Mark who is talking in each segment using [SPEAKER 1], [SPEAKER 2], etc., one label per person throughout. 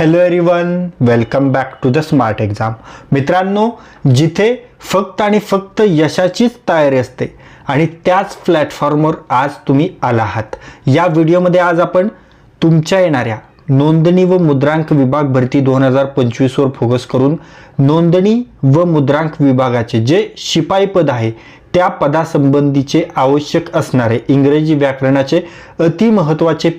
[SPEAKER 1] Hello everyone welcome back to the smart exam मित्रांनो जिथे फक्त आणि फक्त यशाचीच तयारी असते आणि त्याच प्लॅटफॉर्मवर आज तुम्ही आला आहात. या व्हिडिओमध्ये आज आपण तुमच्या येणाऱ्या नोंदणी व मुद्रांक विभाग भरती दोन हजार पंचवीसवर फोकस करून नोंदणी व मुद्रांक विभागाचे जे शिपाई पद आहे त्या पदासंबंधीचे आवश्यक असणारे इंग्रजी व्याकरणाचे अति महत्त्वाचे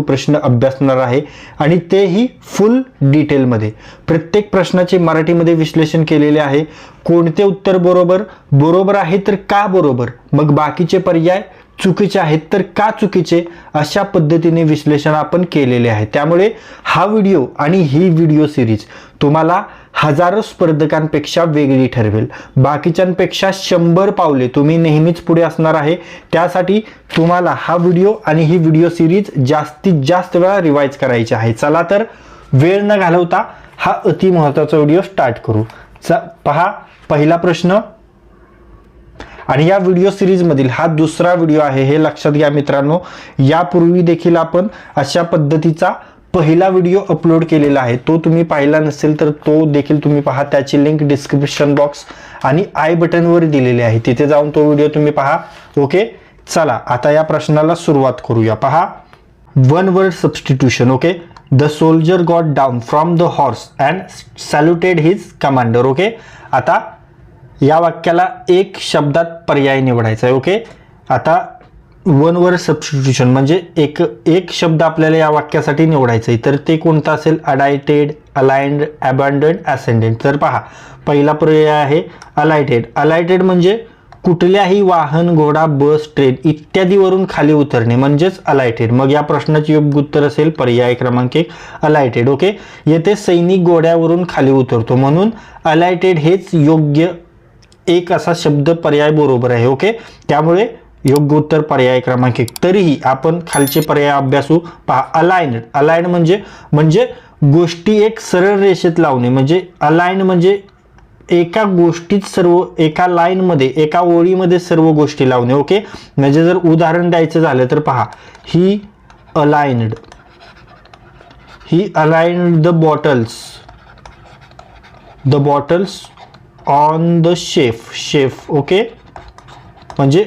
[SPEAKER 1] प्रश्न अभ्यासणार आहे आणि तेही फुल डिटेलमध्ये प्रत्येक प्रश्नाचे मराठीमध्ये विश्लेषण केलेले आहे. कोणते उत्तर बरोबर? बरोबर आहे तर का बरोबर? मग बाकीचे पर्याय? चुकीचे आहेत तर का चुकीचे? अशा पद्धतीने विश्लेषण आपण केलेले आहे. त्यामुळे हा व्हिडिओ आणि ही व्हिडिओ सिरीज तुम्हाला हजारो स्पर्धकांपेक्षा वेगळी ठरवेल. बाकीच्यांपेक्षा शंभर पावले तुम्ही नेहमीच पुढे असणार आहे. त्यासाठी तुम्हाला हा व्हिडिओ आणि ही व्हिडिओ सिरीज जास्तीत जास्त वेळा रिवाईज करायची आहे. चला तर वेळ न घालवता हा अति महत्त्वाचा व्हिडिओ स्टार्ट करू. च पहा पहिला प्रश्न. आणि या व्हिडिओ सिरीजमधील हा दुसरा व्हिडिओ आहे हे लक्षात घ्या मित्रांनो. यापूर्वी देखील आपण अशा पद्धतीचा पहिला व्हिडिओ अपलोड केलेला आहे. तो तुम्ही पाहिला नसेल तर तो देखील तुम्ही पहा. त्याची लिंक डिस्क्रिप्शन बॉक्स आणि आय बटनवर दिलेली आहे. तिथे जाऊन तो व्हिडिओ तुम्ही पहा. ओके चला आता या प्रश्नाला सुरुवात करूया. पहा. One word substitution okay the soldier got down from the horse and saluted his commander okay आता या वाक्याला एक शब्दात पर्याय निवडायचा आहे ओके आता वन वर सबस्टिट्यूशन म्हणजे एक एक शब्द आपल्याला या वाक्यासाठी निवडायचा आहे तर ते कोणता असेल? अडायटेड अलाइंड अबँडड असेंडेंट तर पहा पहिला पर्याय आहे अलायटेड अलायटेड म्हणजे कुठल्याही वाहन घोडा बस ट्रेन इत्यादीवरून खाली उतरणे म्हणजेच अलायटेड मग या प्रश्नाचे योग्य उत्तर असेल पर्याय क्रमांक एक अलायटेड ओके येथे सैनिक घोड्यावरून खाली उतरतो. म्हणून अलायटेड हेच योग्य एक असा शब्द पर्याय बरोबर आहे. ओके त्यामुळे योग्य उत्तर पर्याय क्रमांक एक. तरीही आपण खालचे पर्याय अभ्यासू पहा. अलाइन्ड अलाइन्ड म्हणजे म्हणजे गोष्टी एक सरळ रेषेत लावणे. म्हणजे अलाइन्ड म्हणजे एका गोष्टीत सर्व एका लाईनमध्ये एका ओळीमध्ये सर्व गोष्टी लावणे. ओके म्हणजे जर उदाहरण द्यायचं झालं तर पहा. He aligned he aligned the bottles the bottles on the shelf shelf okay म्हणजे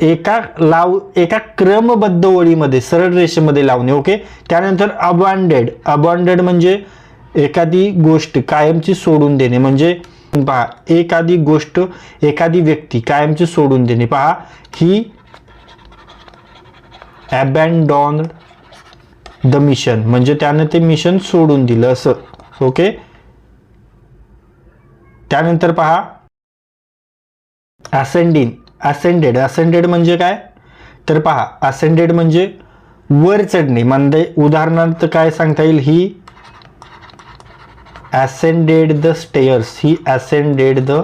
[SPEAKER 1] एका लाव एका क्रमबद्ध ओळीमध्ये सरळ रेषेमध्ये लावणे ओके त्यानंतर अबॉन्डेड अबॉन्डेड म्हणजे एखादी गोष्ट कायमची सोडून देणे. म्हणजे पहा एखादी गोष्ट एखादी व्यक्ती कायमची सोडून देणे. पहा ही अबॅन्डॉन द मिशन म्हणजे त्यानं ते मिशन सोडून दिलं असं ओके त्यानंतर पहा असेंडिंग असेंडेड असेंडेड म्हणजे काय? तर पहा असेंडेड म्हणजे वर चढणे. म्हणजे उदाहरणार्थ काय सांगता येईल? He ascended the stairs he ascended the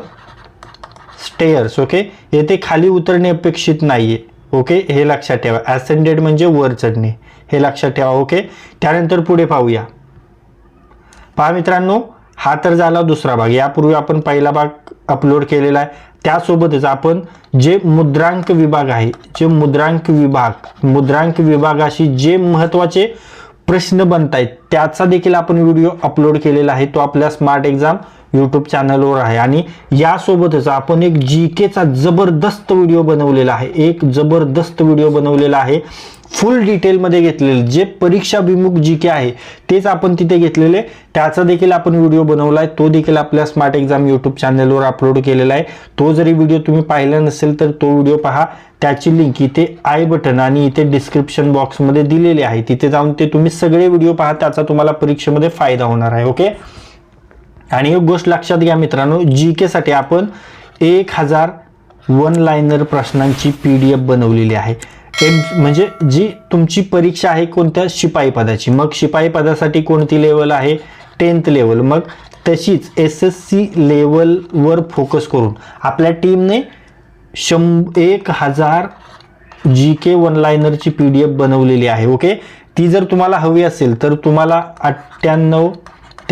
[SPEAKER 1] stairs okay येथे खाली उतरणे अपेक्षित नाहीये ओके हे लक्षात ठेवा. असेंडेड म्हणजे वर चढणे. हे लक्षात ठेवा ओके त्यानंतर पुढे पाहूया. पहा मित्रांनो हा तर झाला दुसरा भाग. यापूर्वी आपण पहिला भाग अपलोड केलेला आहे. त्यासोबतच आपण जे मुद्रांक विभाग आहे जे मुद्रांक विभाग मुद्रांक विभागाशी जे महत्त्वाचे प्रश्न बनत आहेत त्याचा देखील आपण व्हिडिओ अपलोड केलेला आहे तो आपल्या स्मार्ट एक्झाम यूट्यूब चॅनलवर आहे. आणि यासोबतच आपण एक जी केचा जबरदस्त व्हिडिओ बनवलेला आहे. एक जबरदस्त व्हिडिओ बनवलेला आहे. फुल डिटेलमध्ये घेतलेले. जे परीक्षाभिमुख जी के आहे तेच आपण तिथे घेतलेले. त्याचा देखील आपण व्हिडिओ बनवला आहे तो देखील आपल्या स्मार्ट एक्झाम यूट्यूब चॅनलवर अपलोड केलेला आहे. तो जरी व्हिडिओ तुम्ही पाहिला नसेल तर तो व्हिडिओ पहा. त्याची लिंक इथे आय बटन आणि इथे डिस्क्रिप्शन बॉक्समध्ये दिलेली आहे. तिथे जाऊन ते तुम्ही सगळे व्हिडिओ पहा. त्याचा तुम्हाला परीक्षेमध्ये फायदा होणार आहे. ओके आणि एक गोष्ट लक्षात घ्या मित्रांनो जी केसाठी आपण एक हजार वन लायनर प्रश्नांची पी डी एफ बनवलेली आहे. एम म्हणजे जी तुमची परीक्षा आहे कोणत्या शिपाई पदाची. मग शिपाई पदासाठी कोणती लेवल आहे? टेन्थ लेवल मग तशीच एस एस सी लेवलवर फोकस करून आपल्या टीमने शं एक हजार जी के वन लायनरची पी डी एफ बनवलेली आहे ओके ती जर तुम्हाला हवी असेल तर तुम्हाला अठ्ठ्याण्णव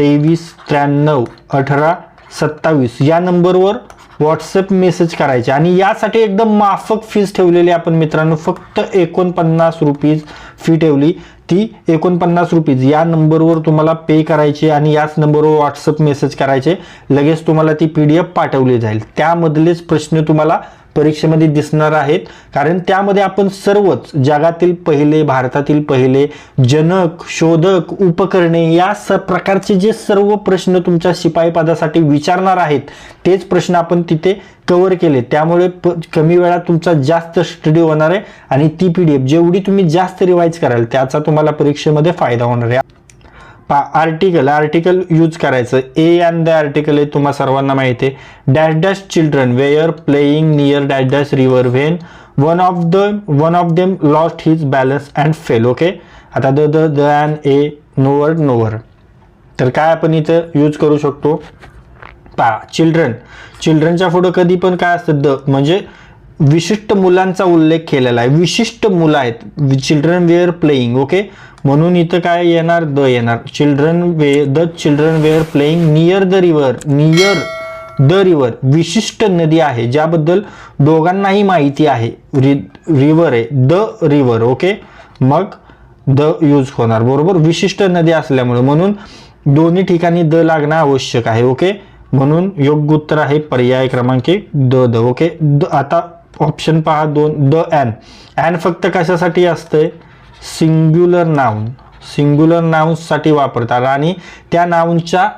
[SPEAKER 1] तेवीस त्र्याण्णव अठरा सत्तावीस या नंबरवर व्हॉट्सअप मेसेज करायचे. आणि यासाठी एकदम माफक फीज ठेवलेली आपण मित्रांनो फक्त एकोणपन्नास रुपीज फी ठेवली. ती एकोणपन्नास रुपीज या नंबरवर तुम्हाला पे करायचे आणि याच नंबरवर व्हॉट्सअप मेसेज करायचे. लगेच तुम्हाला ती पी डी एफ पाठवली जाईल. त्यामधलेच प्रश्न तुम्हाला परीक्षेमध्ये दिसणार आहेत. कारण त्यामध्ये आपण सर्वच जगातील पहिले भारतातील पहिले जनक शोधक उपकरणे या स प्रकारचे जे सर्व प्रश्न तुमच्या शिपाई पदासाठी विचारणार आहेत तेच प्रश्न आपण तिथे कव्हर केले. त्यामुळे प कमी वेळात तुमचा जास्त स्टडी होणार आहे आणि ती पी डी एफ जेवढी तुम्ही जास्त रिवाईज कराल त्याचा तुम्हाला परीक्षेमध्ये फायदा होणार आहे. पा आर्टिकल आर्टिकल यूज करायचं. ए अँड द आर्टिकल आहे तुम्हा सर्वांना माहिती आहे. Dash dash children were playing near dash dash river when one of the one of them lost his balance and fell okay आता the the the and a nowhere नोवर तर काय आपण इथं यूज करू शकतो? पा चिल्ड्रन चिल्ड्रनच्या पुढं कधी पण काय असतं? द म्हणजे विशिष्ट मुलांचा उल्लेख केलेला आहे. विशिष्ट मुलं आहेत. चिल्ड्रन वेअर प्लेईंग ओके म्हणून इथं काय येणार? द येणार. Children we the children were playing near the river near the river विशिष्ट नदी आहे ज्याबद्दल दोघांनाही माहिती आहे. रि रिव्हर आहे. द रिव्हर ओके मग द यूज होणार बरोबर? विशिष्ट नदी असल्यामुळे. म्हणून दोन्ही ठिकाणी द लागणं आवश्यक आहे ओके म्हणून योग्य उत्तर आहे पर्याय क्रमांक द द ओके द आता ऑप्शन पहा दोन द ॲन ॲन फक्त कशासाठी असतंय? सिंग्युलर नाऊन सिंग्युलर नाऊन्ससाठी वापरतात आणि त्या नाऊनच्या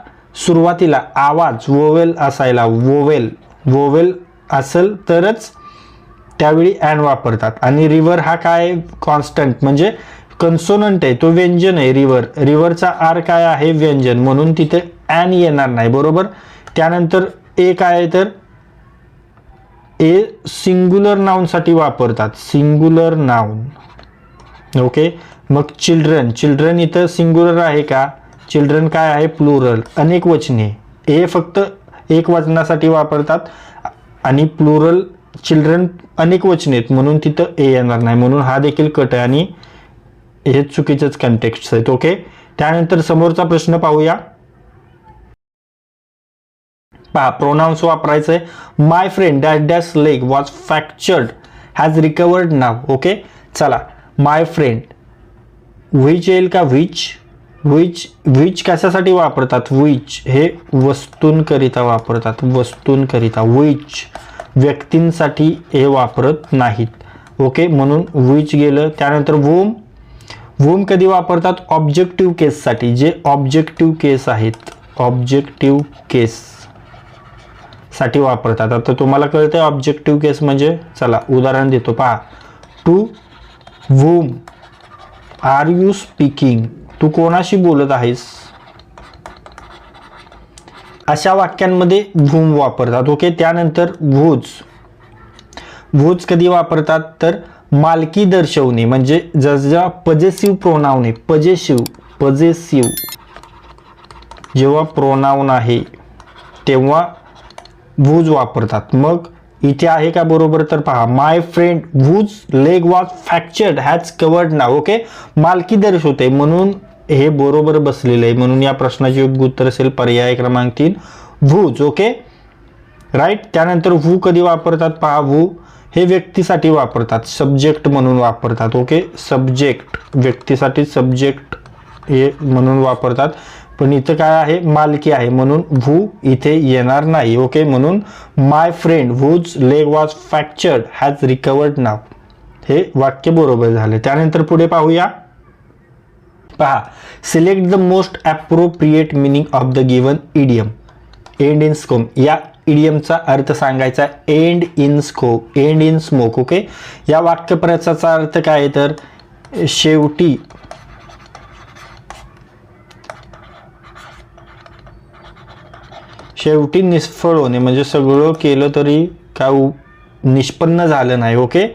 [SPEAKER 1] सुरुवातीला आवाज वोवेल असायला वोवेल वोवेल असेल तरच त्यावेळी ॲन वापरतात. आणि रिव्हर हा काय? कॉन्स्टंट म्हणजे कन्सोनंट आहे तो व्यंजन आहे रिव्हर रिव्हरचा आर काय आहे? व्यंजन. म्हणून तिथे ॲन येणार नाही बरोबर? त्यानंतर ए काय आहे तर? ए सिंग्युलर नाऊनसाठी वापरतात. Singular noun okay? मग चिल्ड्रन. चिल्ड्रन इथं सिंग्युलर आहे का? चिल्ड्रन काय आहे? प्लुरल. अनेक वचने. ए फक्त एक वचनासाठी वापरतात आणि प्लुरल चिल्ड्रन अनेक वचने आहेत. म्हणून तिथं ए येणार नाही. म्हणून हा देखील कट आहे आणि हे चुकीचेच कंटेक्स्ट आहेत. ओके? त्यानंतर समोरचा प्रश्न पाहूया. पहा प्रोनाऊन्स वापरायचं आहे my friend dash dash leg was fractured has recovered now okay? चला. माय फ्रेंड व्हिच येईल का विच विच विच कशासाठी वापरतात? विच हे वस्तूंकरिता वापरतात. वस्तूंकरिता. विच व्यक्तींसाठी हे वापरत नाहीत. ओके म्हणून विच गेलं. त्यानंतर वूम वूम कधी वापरतात? ऑब्जेक्टिव्ह केससाठी जे ऑब्जेक्टिव्ह केस आहेत ऑब्जेक्टिव्ह केस साठी वापरतात. आता तुम्हाला कळतंय ऑब्जेक्टिव्ह केस म्हणजे? चला उदाहरण देतो. पहा. To whom are you speaking? तू कोणाशी बोलत आहेस? अशा वाक्यांमध्ये वूम वापरतात. ओके त्यानंतर वूज. वूज कधी वापरतात? तर मालकी दर्शवणे म्हणजे जसा पजेसिव्ह प्रोनावने पजेसिव पजेसिव्ह पजेसिव्ह. जेव्हा प्रोनाऊन आहे तेव्हा वूज वापरतात. मग इथे आहे का बरोबर तर पहा. My friend whose leg was fractured has covered ना ओके मालकी दर्शवते म्हणून हे बरोबर बसलेलं आहे. म्हणून या प्रश्नाचे योग्य उत्तर असेल पर्याय क्रमांक तीन. वूज ओके राईट त्यानंतर वू कधी वापरतात पहा. वू हे व्यक्तीसाठी वापरतात. सब्जेक्ट म्हणून वापरतात. ओके सब्जेक्ट व्यक्तीसाठी सब्जेक्ट हे म्हणून वापरतात. पण इथं काय आहे? मालकी आहे. म्हणून व्हू इथे येणार नाही. ओके म्हणून my friend whose leg was fractured has recovered now हे वाक्य बरोबर झाले. त्यानंतर पुढे पाहूया. पहा. Select the most appropriate meaning of the given idiom end in स्कोम या इडियमचा अर्थ सांगायचा end in scope end in smoke okay या वाक्यप्रचाचा अर्थ काय आहे तर? शेवटी शेवटी निष्फळ होणे म्हणजे सगळं केलं तरी काय निष्पन्न झालं नाही ओके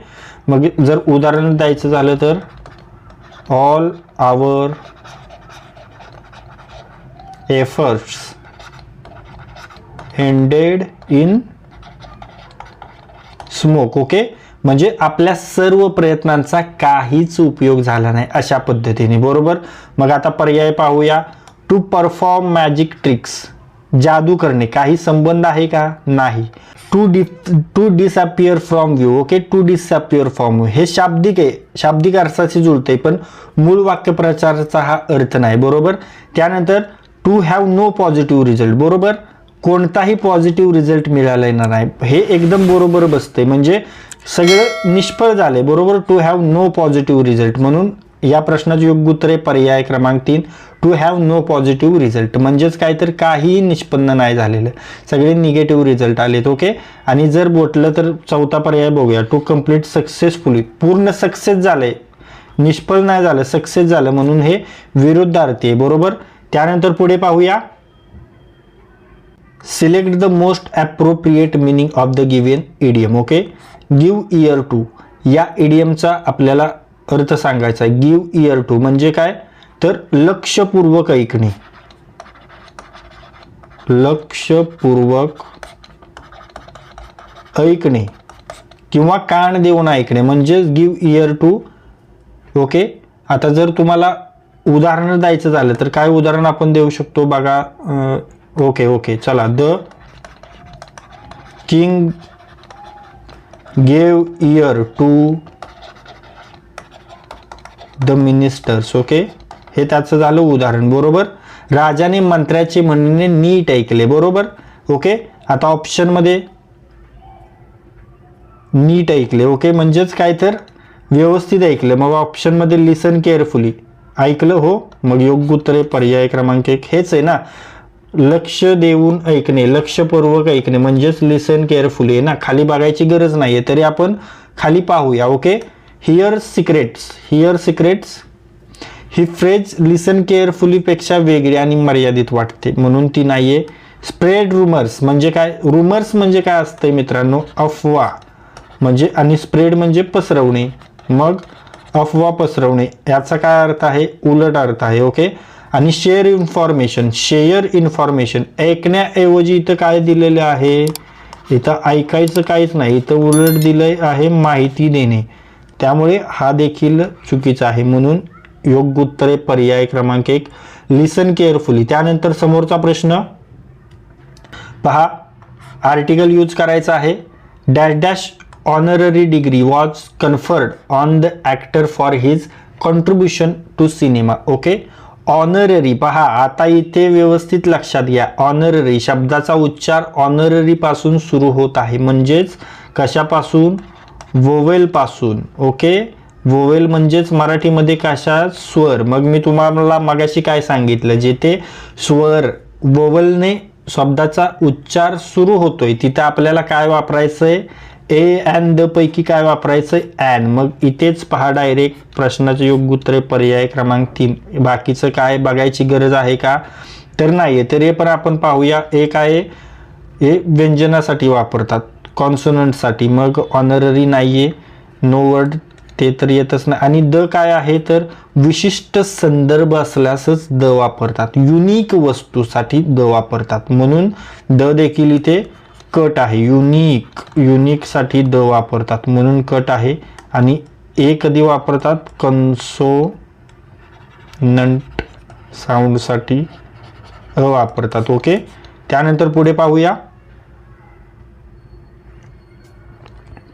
[SPEAKER 1] मग जर उदाहरण द्यायचं झालं तर all our efforts ended in smoke okay म्हणजे आपल्या सर्व प्रयत्नांचा काहीच उपयोग झाला नाही अशा पद्धतीने बरोबर? मग आता पर्याय पाहूया. टू परफॉर्म मॅजिक ट्रिक्स जादू करणे. काही संबंध आहे का? नाही. To D to disappear from view okay to disappear from view हे शाब्दिक आहे. शाब्दिक अर्थाशी जुळते पण मूळ वाक्यप्रचाराचा हा अर्थ नाही बरोबर? त्यानंतर to have no positive result बरोबर? कोणताही पॉझिटिव्ह रिझल्ट मिळालेला नाही. हे एकदम बरोबर बसते म्हणजे सगळं निष्फळ झाले बरोबर? To have no positive result म्हणून या प्रश्नाचे योग्य उत्तर आहे पर्याय क्रमांक तीन to have no positive result म्हणजेच काय तर काहीही निष्पन्न नाही झालेलं. सगळे निगेटिव्ह रिझल्ट आलेत ओके आणि जर बोटलं तर चौथा पर्याय बघूया. टू कंप्लीट सक्सेसफुली पूर्ण सक्सेस झालंय. निष्फळ नाही झालं सक्सेस झालं म्हणून हे विरुद्धार्थी आहे बरोबर? त्यानंतर पुढे पाहूया. Select the most appropriate meaning of the given idiom okay give ear to या ईडीएमचा आपल्याला अर्थ सांगायचा आहे. गिव इयर टू म्हणजे काय? तर लक्षपूर्वक ऐकणे लक्षपूर्वक ऐकणे किंवा कान देऊन ऐकणे म्हणजेच गिव इयर टू ओके आता जर तुम्हाला उदाहरण द्यायचं झालं तर काय उदाहरण आपण देऊ शकतो बघा? ओके ओके चला. The king gave ear to the ministers okay हे त्याचं झालं उदाहरण बरोबर? राजाने मंत्र्याचे म्हणणे नीट ऐकले बरोबर? ओके? आता ऑप्शनमध्ये नीट ऐकले ओके? म्हणजेच काय तर? व्यवस्थित ऐकलं. मग ऑप्शनमध्ये लिसन केअरफुली ऐकलं हो? मग योग्य उत्तर आहे पर्याय क्रमांक एक. हेच आहे ना? लक्ष देऊन ऐकणे लक्षपूर्वक ऐकणे म्हणजेच लिसन केअरफुली आहे ना? खाली बघायची गरज नाही आहे तरी आपण खाली पाहूया okay? Hear secrets hear secrets ही फ्रेज लिसन केअरफुलीपेक्षा वेगळी आणि मर्यादित वाटते. म्हणून ती नाही आहे स्प्रेड रुमर्स म्हणजे काय? रुमर्स म्हणजे काय असतंय मित्रांनो? अफवा. म्हणजे आणि स्प्रेड म्हणजे पसरवणे. मग अफवा पसरवणे. याचा काय अर्थ आहे? उलट अर्थ आहे ओके? आणि शेअर इन्फॉर्मेशन शेअर इन्फॉर्मेशन ऐकण्याऐवजी इथं काय दिलेलं आहे? इथं ऐकायचं काहीच नाही. इथं उलट दिलं आहे माहिती देणे. त्यामुळे हा देखील चुकीचा आहे. म्हणून योग्य उत्तरे पर्याय क्रमांक एक लिसन केअरफुली त्यानंतर समोरचा प्रश्न. पहा आर्टिकल यूज करायचा आहे. Dash dash honorary degree was conferred on the actor for his contribution to cinema okay honorary पहा आता इथे व्यवस्थित लक्षात घ्या. ऑनररी शब्दाचा उच्चार ऑनररी पासून सुरू होत आहे. म्हणजेच कशापासून? वोवेलपासून ओके वोवेल म्हणजेच मराठीमध्ये कशा स्वर. मग मी तुम्हाला मगाशी काय सांगितलं जिथे स्वर वोवलने शब्दाचा उच्चार सुरू होतोय तिथे आपल्याला काय वापरायचंय? ए अँड द पैकी काय वापरायचंय? अँड मग इथेच पहा डायरेक्ट प्रश्नाचे योग्य उत्तर आहे पर्याय क्रमांक तीन. बाकीचं काय बघायची गरज आहे का? तर नाही तर हे पण आपण पाहूया. एक आहे हे व्यंजनासाठी वापरतात कॉन्सोनंटसाठी मग ऑनररी नाही आहे नो वर्ड ते तर येतच नाही. आणि द काय आहे तर विशिष्ट संदर्भ असल्यासच द वापरतात. युनिक वस्तूसाठी द वापरतात. म्हणून द देखील इथे कट आहे. युनिक युनिकसाठी द वापरतात. म्हणून कट आहे. आणि ए कधी वापरतात? कन्सोनंट साऊंडसाठी अ वापरतात. ओके? त्यानंतर पुढे पाहूया.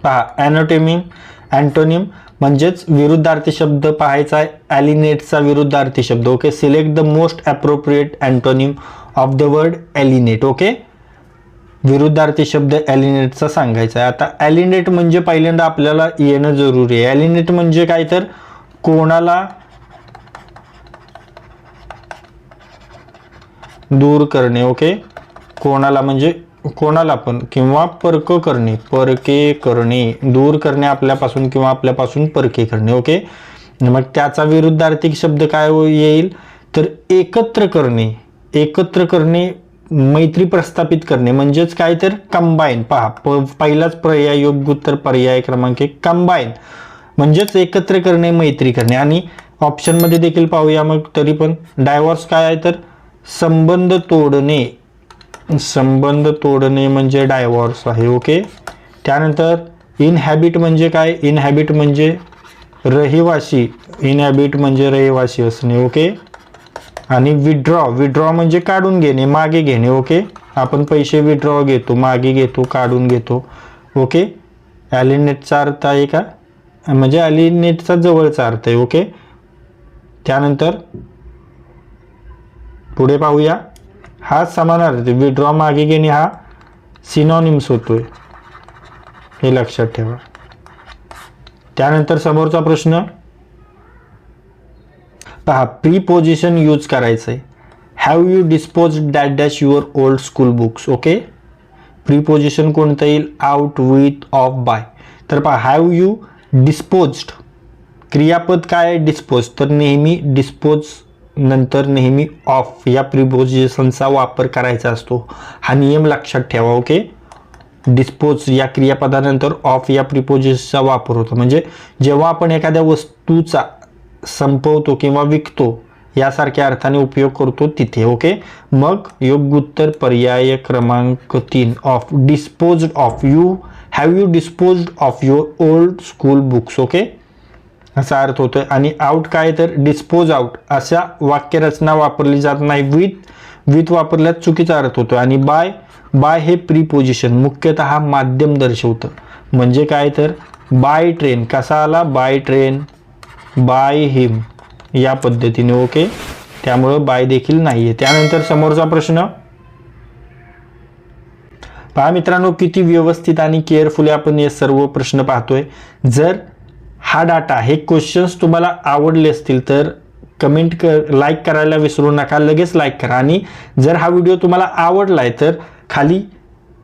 [SPEAKER 1] पहा ॲनोटेमिंग अँटोनिम म्हणजेच विरुद्धार्थी शब्द पाहायचा आहे. ॲलिनेटचा विरुद्धार्थी शब्द okay select the most appropriate antonym of the word alienate okay विरुद्धार्थी शब्द ॲलिनेटचा सांगायचा आहे. आता ॲलिनेट म्हणजे पहिल्यांदा आपल्याला येणं जरुरी आहे. ॲलिनेट म्हणजे काय तर? कोणाला दूर करणे ओके कोणाला म्हणजे कोणाला पण किंवा परक करणे परके करणे दूर करणे आपल्यापासून किंवा आपल्यापासून परके करणे ओके मग त्याचा विरुद्धार्थी शब्द काय हो येईल? तर एकत्र करणे एकत्र करणे मैत्री प्रस्थापित करणे म्हणजेच काय तर कंबाईन पहा प पहिलाच पर्याय योग्य उत्तर पर्याय क्रमांक एक कंबाईन म्हणजेच एकत्र करणे मैत्री करणे. आणि ऑप्शनमध्ये देखील पाहूया मग तरी पण. डायव्हर्स काय आहे तर? संबंध तोडणे. संबंध तोडणे म्हणजे डायव्हॉर्स आहे ओके त्यानंतर इनहॅबिट म्हणजे काय? इनहॅबिट म्हणजे रहिवासी. इनहॅबिट म्हणजे रहिवासी असणे ओके आणि विड्रॉ विड्रॉ म्हणजे काढून घेणे मागे घेणे ओके आपण पैसे विड्रॉ घेतो मागे घेतो काढून घेतो ओके ॲलिनेटचा अर्थ आहे का? म्हणजे ॲलिनेटचा जवळचा अर्थ आहे ओके त्यानंतर पुढे पाहूया. हा समानार्थी विड्रॉ मागे घेणे हा सिनॉनिम्स होतोय. हे लक्षात ठेवा. त्यानंतर समोरचा प्रश्न. पहा प्रीपोजिशन यूज करायचं आहे have you dispose that dash your old school books okay preposition कोणतं येईल? आउट विथ ऑफ बाय तर पहा हॅव यू डिस्पोज्ड क्रियापद काय आहे? डिस्पोज तर नेहमी डिस्पोज नंतर नेहमी ऑफ या प्रिपोजिशनचा वापर करायचा असतो. हा नियम लक्षात ठेवा ओके डिस्पोज या क्रियापदानंतर ऑफ या प्रिपोजिशनचा वापर होतो. म्हणजे जेव्हा आपण एखाद्या वस्तूचा संपवतो किंवा विकतो यासारख्या अर्थाने उपयोग करतो तिथे ओके मग योग्य उत्तर पर्याय क्रमांक तीन of dispose of you have you dispose of your old school books okay असा अर्थ होतो आणि आउट काय तर डिस्पोज आउट अशा वाक्यरचना वापरली जात नाही. विथ विथ वापरल्यास चुकीचा अर्थ होतो आणि बाय बाय हे प्रीपोजिशन मुख्यतः माध्यम दर्शवतं. म्हणजे काय तर? बाय ट्रेन कसा आला? बाय ट्रेन बाय हिम या पद्धतीने ओके त्यामुळं बाय देखील नाही आहे त्यानंतर समोरचा प्रश्न. पहा मित्रांनो किती व्यवस्थित आणि केअरफुली आपण हे सर्व प्रश्न पाहतोय. जर हा डाटा हे क्वेश्चन्स तुम्हाला आवडले असतील तर कमेंट कर लाईक करायला विसरू नका लगेच लाईक करा. आणि जर हा व्हिडिओ तुम्हाला आवडलाय तर खाली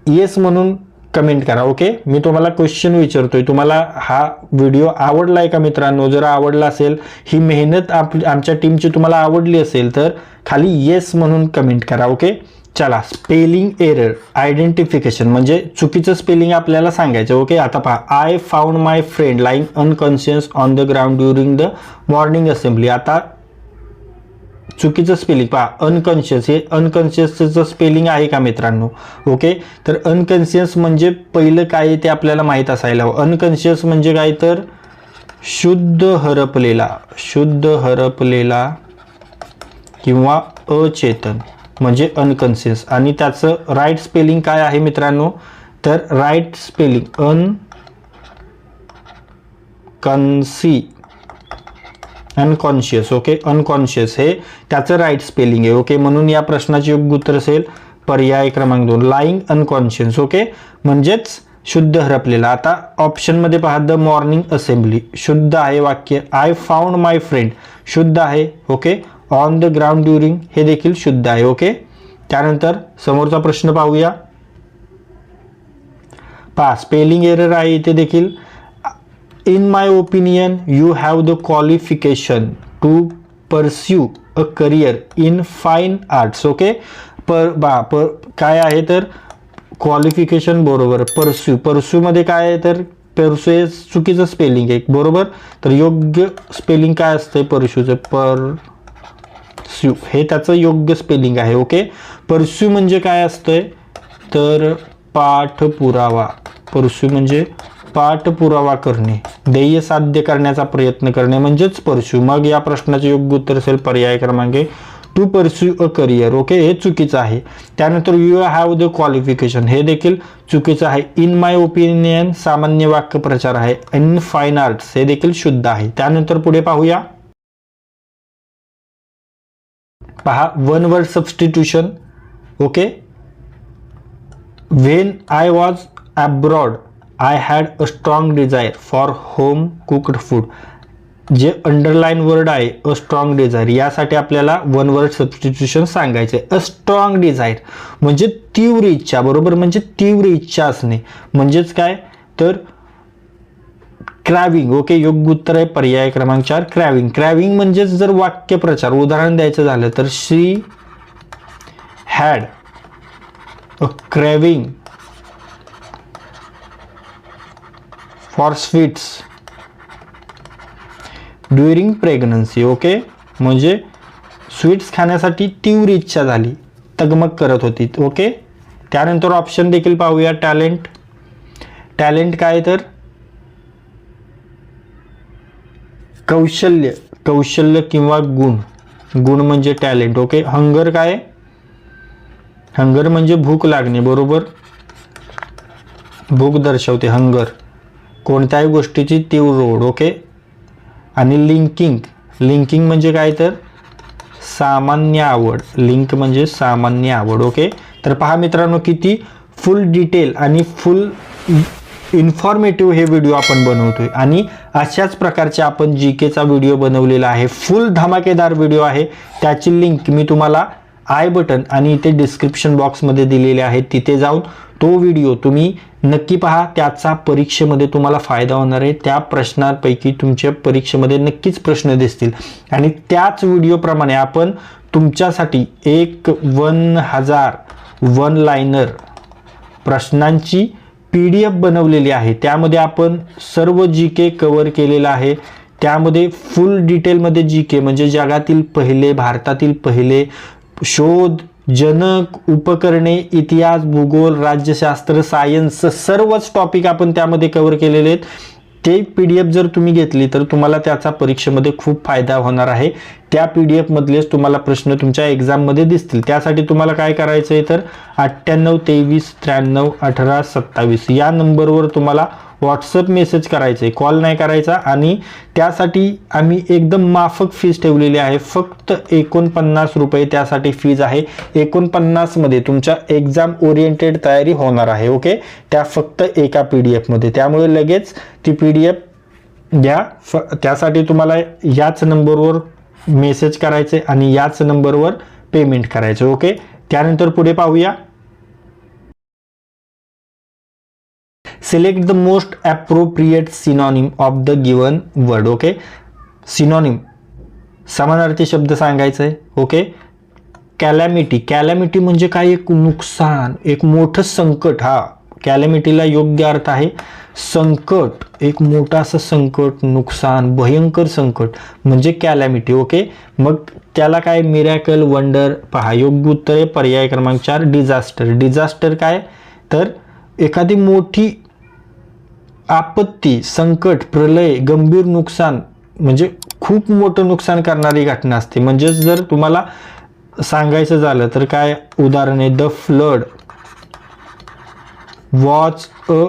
[SPEAKER 1] येस म्हणून कमेंट करा ओके मी तुम्हाला क्वेश्चन विचारतोय. तुम्हाला हा व्हिडिओ आवडलाय का मित्रांनो? जर आवडला असेल ही मेहनत आप आमच्या टीमची तुम्हाला आवडली असेल तर खाली येस म्हणून कमेंट करा ओके चला स्पेलिंग एरर आयडेंटिफिकेशन म्हणजे चुकीचं स्पेलिंग आपल्याला सांगायचं. ओके आता पहा I found my friend lying unconscious on the ground during the morning assembly आता चुकीचं स्पेलिंग पहा अनकॉन्शियस हे अनकॉन्शियसचं स्पेलिंग आहे का मित्रांनो? ओके तर अनकॉन्शियस म्हणजे पहिलं काय ते आपल्याला माहीत असायला हवं. अनकॉन्शियस म्हणजे काय तर? शुद्ध हरपलेला शुद्ध हरपलेला किंवा अचेतन. म्हणजे अनकॉन्शियस आणि त्याचं राईट स्पेलिंग काय आहे मित्रांनो? तर राईट स्पेलिंग अन कन्सी अनकॉन्शियस ओके अनकॉन्शियस हे त्याचं राईट स्पेलिंग आहे ओके म्हणून या प्रश्नाचे योग्य उत्तर असेल पर्याय क्रमांक दोन लाईंग अनकॉन्शियस ओके म्हणजेच शुद्ध हरपलेला. आता ऑप्शनमध्ये पहा द मॉर्निंग असेंब्ली शुद्ध आहे वाक्य. आय फाउंड माय फ्रेंड शुद्ध आहे okay on the ground during हे देखील शुद्ध आहे ओके त्यानंतर समोरचा प्रश्न पाहूया. पहा स्पेलिंग एरर आहे इथे देखील. In my opinion you have the qualification to pursue a career in fine arts okay पर बा पर काय आहे तर क्वालिफिकेशन बरोबर परस्यू परस्यूमध्ये काय आहे तर परस्यू हे चुकीचं स्पेलिंग आहे बरोबर? तर योग्य स्पेलिंग काय असतं परस्यूचं पर स्यू हे त्याचं योग्य स्पेलिंग आहे ओके परस्यू म्हणजे काय असतंय? तर पाठपुरावा. परस्यू म्हणजे पाठपुरावा करणे. ध्येय साध्य करण्याचा प्रयत्न करणे म्हणजेच परस्यू मग या प्रश्नाचे योग्य उत्तर असेल पर्याय क्रमांक to pursue a career okay हे चुकीचं आहे. त्यानंतर यू हॅव द क्वालिफिकेशन हे देखील चुकीचं आहे. इन माय ओपिनियन सामान्य वाक्य प्रचार आहे. इन फाईन आर्ट्स हे देखील शुद्ध आहे. त्यानंतर पुढे पाहूया. पहा one word substitution okay when I was abroad I had a strong desire for home cooked food जे अंडरलाईन वर्ड आहे अ स्ट्रॉंग डिझायर यासाठी आपल्याला वन वर्ड सबस्टिट्यूशन सांगायचं आहे अ स्ट्रॉंग डिझायर म्हणजे तीव्र इच्छा बरोबर? म्हणजे तीव्र इच्छा असणे. म्हणजेच काय? तर क्रॅविंग ओके योग्य उत्तर आहे पर्याय क्रमांक चार क्रॅविंग क्रॅविंग म्हणजेच जर वाक्यप्रचार उदाहरण द्यायचं झालं तर she had a craving for sweets during pregnancy okay म्हणजे स्वीट्स खाण्यासाठी तीव्र इच्छा झाली तगमग करत होती ओके त्यानंतर ऑप्शन देखील पाहूया टॅलेंट टॅलेंट काय तर? कौशल्य कौशल्य किंवा गुण. गुण म्हणजे टॅलेंट ओके? हंगर काय? हंगर म्हणजे भूक लागणे बरोबर? भूक दर्शवते हंगर. कोणत्याही गोष्टीची तीव्र ओढ ओके? आणि लिंकिंग. लिंकिंग म्हणजे काय तर? सामान्य आवड. लिंक म्हणजे सामान्य आवड ओके? तर पहा मित्रांनो किती फुल डिटेल आणि फुल इन्फॉर्मेटिव्ह हे व्हिडिओ आपण बनवतोय. आणि अशाच प्रकारचे आपण जी केचा व्हिडिओ बनवलेला आहे. फुल धमाकेदार व्हिडिओ आहे. त्याची लिंक मी तुम्हाला आय बटन आणि इथे डिस्क्रिप्शन बॉक्समध्ये दिलेले आहे. तिथे जाऊन तो व्हिडिओ तुम्ही नक्की पहा. त्याचा परीक्षेमध्ये तुम्हाला फायदा होणार आहे. त्या प्रश्नांपैकी तुमच्या परीक्षेमध्ये नक्कीच प्रश्न दिसतील. आणि त्याच व्हिडिओप्रमाणे आपण तुमच्यासाठी एक वन हजार वन लायनर प्रश्नांची पी डी एफ बनवलेली आहे. त्यामध्ये आपण सर्व जी के कवर केलेलं आहे. त्यामध्ये फुल डिटेलमध्ये जी के म्हणजे जगातील पहिले भारतातील पहिले शोध जनक उपकरणे इतिहास भूगोल राज्यशास्त्र सायन्स सर्वच टॉपिक आपण त्यामध्ये कव्हर केलेले आहेत. ते पी डी एफ जर तुम्ही घेतली तर तुम्हाला त्याचा परीक्षेमध्ये खूप फायदा होणार आहे. त्या पी डी एफमधलेच तुम्हाला प्रश्न तुमच्या एक्झाममध्ये दिसतील. त्यासाठी तुम्हाला काय करायचं आहे तर अठ्ठ्याण्णव तेवीस त्र्याण्णव अठरा सत्तावीस. या नंबरवर तुम्हाला व्हॉट्सअप मेसेज करायचं आहे कॉल नाही करायचा आणि त्यासाठी आम्ही एकदम माफक फीज ठेवलेली आहे. फक्त एकोणपन्नास रुपये त्यासाठी फीज आहे. एकोणपन्नासमध्ये तुमच्या एक्झाम ओरिएंटेड तयारी होणार आहे ओके त्या फक्त एका पी डी एफमध्ये त्यामुळे लगेच ती पी डी एफ घ्या. फ त्यासाठी तुम्हाला याच नंबरवर मेसेज करायचे आणि याच नंबरवर पेमेंट करायचं ओके त्यानंतर पुढे पाहूया. Select the most appropriate synonym of the given word okay synonym समानार्थी शब्द सांगायचं आहे ओके कॅलॅमिटी कॅलॅमिटी म्हणजे काय? एक नुकसान एक मोठं संकट हा. कॅलॅमिटीला योग्य अर्थ आहे संकट. एक मोठा असं संकट नुकसान भयंकर संकट म्हणजे कॅलॅमिटी ओके मग त्याला काय? मिरॅकल वंडर पहा. योग्य उत्तर आहे पर्याय क्रमांक चार डिझास्टर डिझास्टर काय? तर एखादी मोठी आपत्ती संकट प्रलय गंभीर नुकसान म्हणजे खूप मोठं नुकसान करणारी घटना असते. म्हणजेच जर तुम्हाला सांगायचं झालं तर काय उदाहरण आहे? The flood was a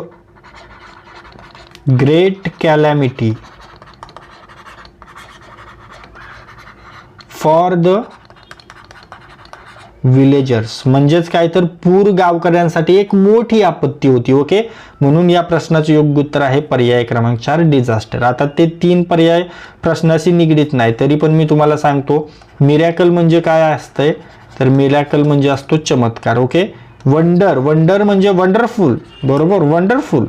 [SPEAKER 1] great calamity for the villagers म्हणजेच काय तर पूर गावकऱ्यांसाठी एक मोठी आपत्ती होती ओके म्हणून या प्रश्नाचं योग्य उत्तर आहे पर्याय क्रमांक चार डिझास्टर आता ते तीन पर्याय प्रश्नाशी निगडीत नाही तरी पण मी तुम्हाला सांगतो मिरॅकल म्हणजे काय असतंय? तर मिरॅकल म्हणजे असतो चमत्कार ओके वंडर वंडर म्हणजे वंडरफुल बरोबर? वंडरफुल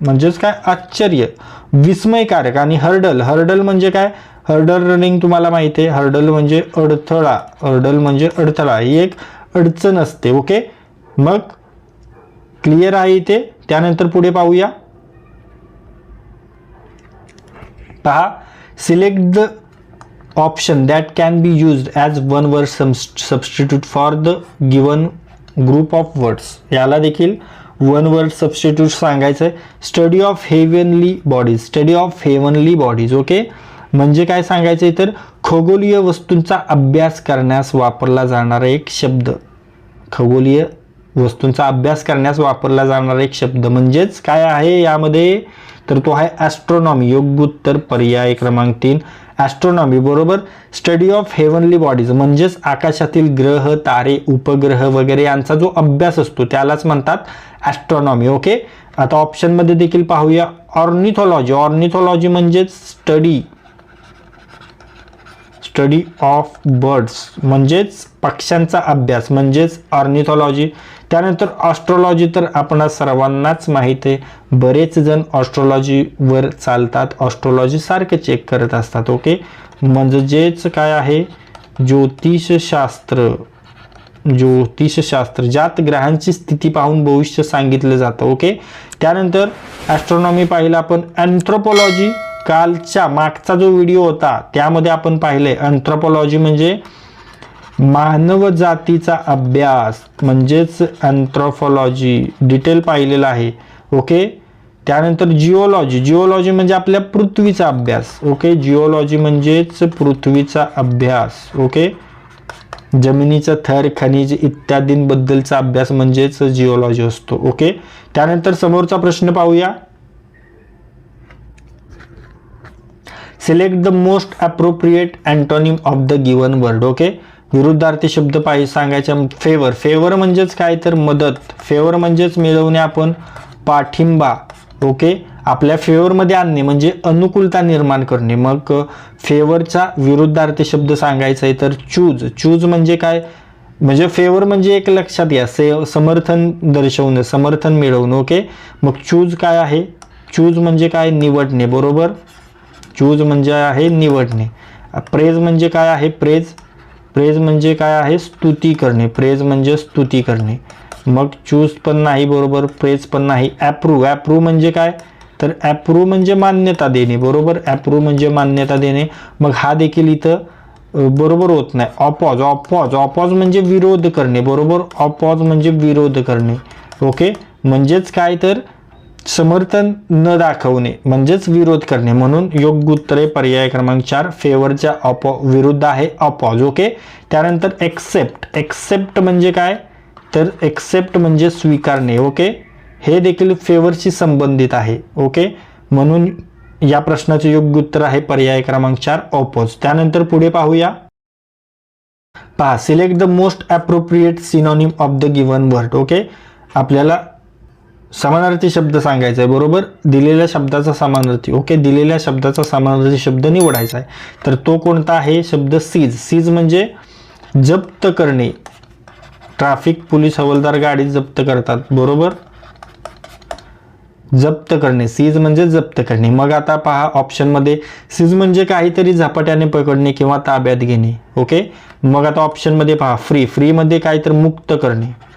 [SPEAKER 1] म्हणजेच काय? आश्चर्य विस्मयकारक आणि हर्डल हर्डल म्हणजे काय? हर्डल रनिंग तुम्हाला माहिती आहे. हर्डल म्हणजे अडथळा. हर्डल म्हणजे अडथळा. ही एक अडचण असते. ओके? मग क्लिअर आहे इथे. त्यानंतर पुढे पाहूया. पहा. Select the option that can be use as one word substitute for the given group of words याला देखील वन वर्ड सबस्टिट्यूट सांगायचं आहे study of heavenly bodies study of heavenly bodies okay? म्हणजे काय सांगायचं तर खगोलीय वस्तूंचा अभ्यास करण्यास वापरला जाणारा एक शब्द. खगोलीय वस्तूंचा अभ्यास करण्यास वापरला जाणारा एक शब्द. म्हणजेच काय आहे यामध्ये? तर तो आहे ॲस्ट्रॉनॉमी योग्य उत्तर पर्याय क्रमांक तीन. ॲस्ट्रॉनॉमी बरोबर? स्टडी ऑफ हेवनली बॉडीज म्हणजेच आकाशातील ग्रह तारे उपग्रह वगैरे यांचा जो अभ्यास असतो त्यालाच म्हणतात ॲस्ट्रॉनॉमी ओके आता ऑप्शनमध्ये देखील पाहूया. ऑर्निथॉलॉजी ऑर्निथॉलॉजी म्हणजेच स्टडी स्टडी ऑफ बर्ड्स म्हणजेच पक्ष्यांचा अभ्यास म्हणजेच ऑर्निथॉलॉजी. त्यानंतर ऑस्ट्रॉलॉजी तर आपणा सर्वांनाच माहीत आहे. बरेच जण ऑस्ट्रॉलॉजीवर चालतात ऑस्ट्रॉलॉजी सारखे चेक करत असतात ओके म्हणजेच काय आहे? ज्योतिषशास्त्र ज्योतिषशास्त्र ज्यात ग्रहांची स्थिती पाहून भविष्य सांगितलं जातं ओके त्यानंतर ॲस्ट्रॉनॉमी पाहिलं आपण अँथ्रोपॉलॉजी कालच्या मागचा जो व्हिडिओ होता त्यामध्ये आपण पाहिले अँथ्रोपॉलॉजी म्हणजे मानव जातीचा अभ्यास म्हणजेच अँथ्रोफॉलॉजी डिटेल पाहिलेला आहे ओके त्यानंतर जिओलॉजी जिओलॉजी म्हणजे आपल्या पृथ्वीचा अभ्यास ओके जिओलॉजी म्हणजेच पृथ्वीचा अभ्यास ओके जमिनीचं थर खनिज इत्यादींबद्दलचा अभ्यास म्हणजेच जिओलॉजी असतो ओके त्यानंतर समोरचा प्रश्न पाहूया. Select the most appropriate antonym of the given word okay विरुद्धार्थी शब्द पाहिजे सांगायच्या फेवर फेवर म्हणजेच काय? तर मदत. फेवर म्हणजेच मिळवणे आपण पाठिंबा ओके आपल्या फेवरमध्ये आणणे म्हणजे अनुकूलता निर्माण करणे. मग फेवरचा विरुद्धार्थी शब्द सांगायचा आहे तर चूज चूज म्हणजे काय? म्हणजे फेवर म्हणजे एक लक्षात घ्या. से समर्थन दर्शवणं समर्थन मिळवणं ओके मग चूज काय आहे? चूज म्हणजे काय? निवडणे बरोबर? चूज म्हणजे आहे निवडणे. प्रेज म्हणजे काय आहे प्रेज? प्रेज म्हणजे काय आहे स्तुती करणे. प्रेज म्हणजे स्तुती करणे. मग चूज पण नाही बरोबर प्रेज पण नाही. ॲप्रूव्ह ॲप्रूव्ह म्हणजे काय? तर ॲप्रूव्ह म्हणजे मान्यता देणे. बरोबर? ॲप्रूव्ह म्हणजे मान्यता देणे. मग हा देखील इथं बरोबर होत नाही. ऑपॉज ऑपॉज ऑपॉज म्हणजे विरोध करणे. बरोबर? ऑपॉज म्हणजे विरोध करणे. ओके म्हणजेच काय तर समर्थन न दाखवणे म्हणजेच विरोध करणे. म्हणून योग्य उत्तरे आहे पर्याय क्रमांक चार फेवरच्या ऑपो विरुद्ध आहे अपॉज ओके त्यानंतर एक्सेप्ट एक्सेप्ट म्हणजे काय? तर एक्सेप्ट म्हणजे स्वीकारणे. ओके हे देखील फेवरशी संबंधित आहे. ओके म्हणून या प्रश्नाचे योग्य उत्तर आहे पर्याय क्रमांक चार ऑपोज त्यानंतर पुढे पाहूया. पहा select the most appropriate synonym of the given word okay आपल्याला समानार्थी शब्द सांगायचा आहे बरोबर? दिलेल्या शब्दाचा समानार्थी. ओके दिलेल्या शब्दाचा समानार्थी शब्द निवडायचा आहे. तर तो कोणता आहे? शब्द सीज सीज म्हणजे जप्त करणे. ट्रॅफिक पोलीस हवालदार गाडी जप्त करतात बरोबर? जप्त करणे. सीज म्हणजे जप्त करणे. मग आता पहा ऑप्शनमध्ये सीज म्हणजे काहीतरी झपाट्याने पकडणे किंवा ताब्यात घेणे. ओके मग आता ऑप्शनमध्ये पहा फ्री फ्रीमध्ये काय तर मुक्त करणे.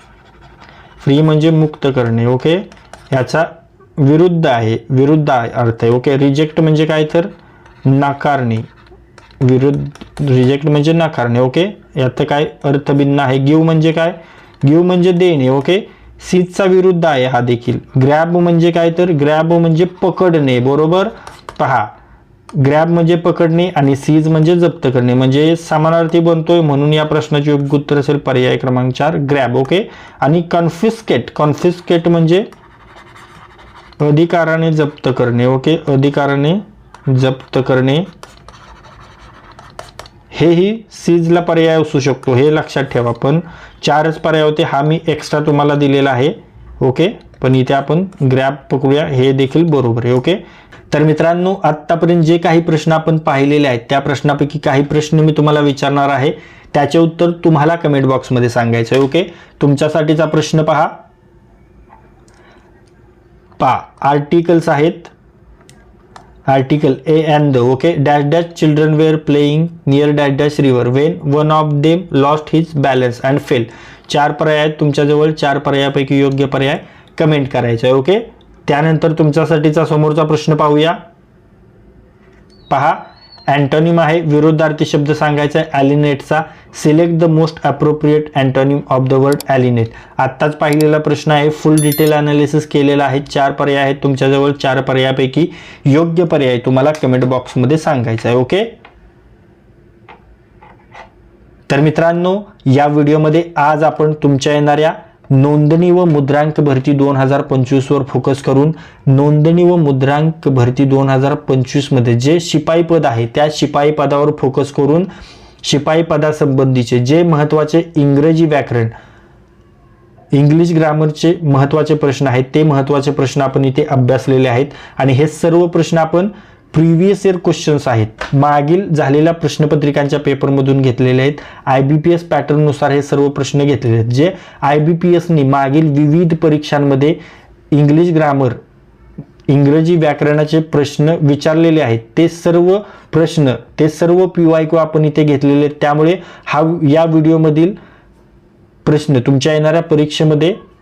[SPEAKER 1] फ्री म्हणजे मुक्त करणे ओके याचा विरुद्ध आहे विरुद्ध आहे अर्थ आहे ओके रिजेक्ट म्हणजे काय तर? नाकारणे. विरुद्ध रिजेक्ट म्हणजे नाकारणे ओके यात काय अर्थ भिन्न आहे? गिव म्हणजे काय? गिव म्हणजे देणे ओके सीजचा विरुद्ध आहे हा देखील. ग्रॅब म्हणजे काय तर? ग्रॅब म्हणजे पकडणे बरोबर? पहा. ग्रॅब म्हणजे पकडणे आणि सीज म्हणजे जप्त करणे. म्हणजे समानार्थी बनतोय म्हणून या प्रश्नाचे योग्य उत्तर असेल पर्याय क्रमांक चार ग्रॅब ओके आणि कॉन्फिस्केट कॉन्फिस्केट म्हणजे अधिकाराने जप्त करणे ओके अधिकाराने जप्त करणे. हेही सीजला पर्याय असू शकतो हे लक्षात ठेवा. पण चारच पर्याय होते हा मी एक्स्ट्रा तुम्हाला दिलेला आहे ओके पण इथे आपण ग्रॅब पकडूया हे देखील बरोबर आहे ओके तर मित्रांनो आत्तापर्यंत जे काही प्रश्न आपण पाहिलेले आहेत त्या प्रश्नापैकी काही प्रश्न मी तुम्हाला विचारणार आहे. त्याचे उत्तर तुम्हाला कमेंट बॉक्समध्ये सांगायचं आहे ओके तुमच्यासाठीचा प्रश्न पहा. पहा आर्टिकल्स आहेत. Article a and the okay dash dash children were playing near dash dash river when one of them lost his balance and fell चार पर्याय आहेत तुमच्याजवळ चार पर्यायापैकी योग्य पर्याय कमेंट करायचा आहे ओके त्यानंतर तुमच्यासाठीचा समोरचा प्रश्न पाहूया. पहा अँटोनिम आहे विरोधार्थी शब्द सांगायचा आहे ॲलिनेटचा. Select the most appropriate antonym of the word alienate. आत्ताच पाहिलेला प्रश्न आहे फुल डिटेल अनालिसिस केलेला आहे चार पर्याय आहेत तुमच्याजवळ चार पर्यायापैकी योग्य पर्याय तुम्हाला कमेंट बॉक्समध्ये सांगायचा आहे ओके तर मित्रांनो या व्हिडिओमध्ये आज आपण तुमच्या येणाऱ्या नोंदणी व मुद्रांक भरती दोन हजार पंचवीसवर फोकस करून नोंदणी व मुद्रांक भरती दोन हजार पंचवीसमध्ये जे शिपाई पद आहे त्या शिपाई पदावर फोकस करून शिपाई पदासंबंधीचे जे महत्त्वाचे इंग्रजी व्याकरण इंग्लिश ग्रामरचे महत्त्वाचे प्रश्न आहेत ते महत्त्वाचे प्रश्न आपण इथे अभ्यासलेले आहेत. आणि हे सर्व प्रश्न आपण प्रिव्हियस इयर क्वेश्चन्स आहेत. मागील झालेल्या प्रश्नपत्रिकांच्या पेपरमधून घेतलेले आहेत. आय बी पी एस पॅटर्ननुसार हे सर्व प्रश्न घेतलेले आहेत. जे आय बी पी एसनी मागील विविध परीक्षांमध्ये इंग्लिश ग्रामर इंग्रजी व्याकरणाचे प्रश्न विचारलेले आहेत. ते सर्व प्रश्न ते सर्व पी वाय क्यू आपण इथे घेतलेले आहेत. त्यामुळे हा या व्हिडिओमधील प्रश्न तुमच्या येणाऱ्या परीक्षेमध्ये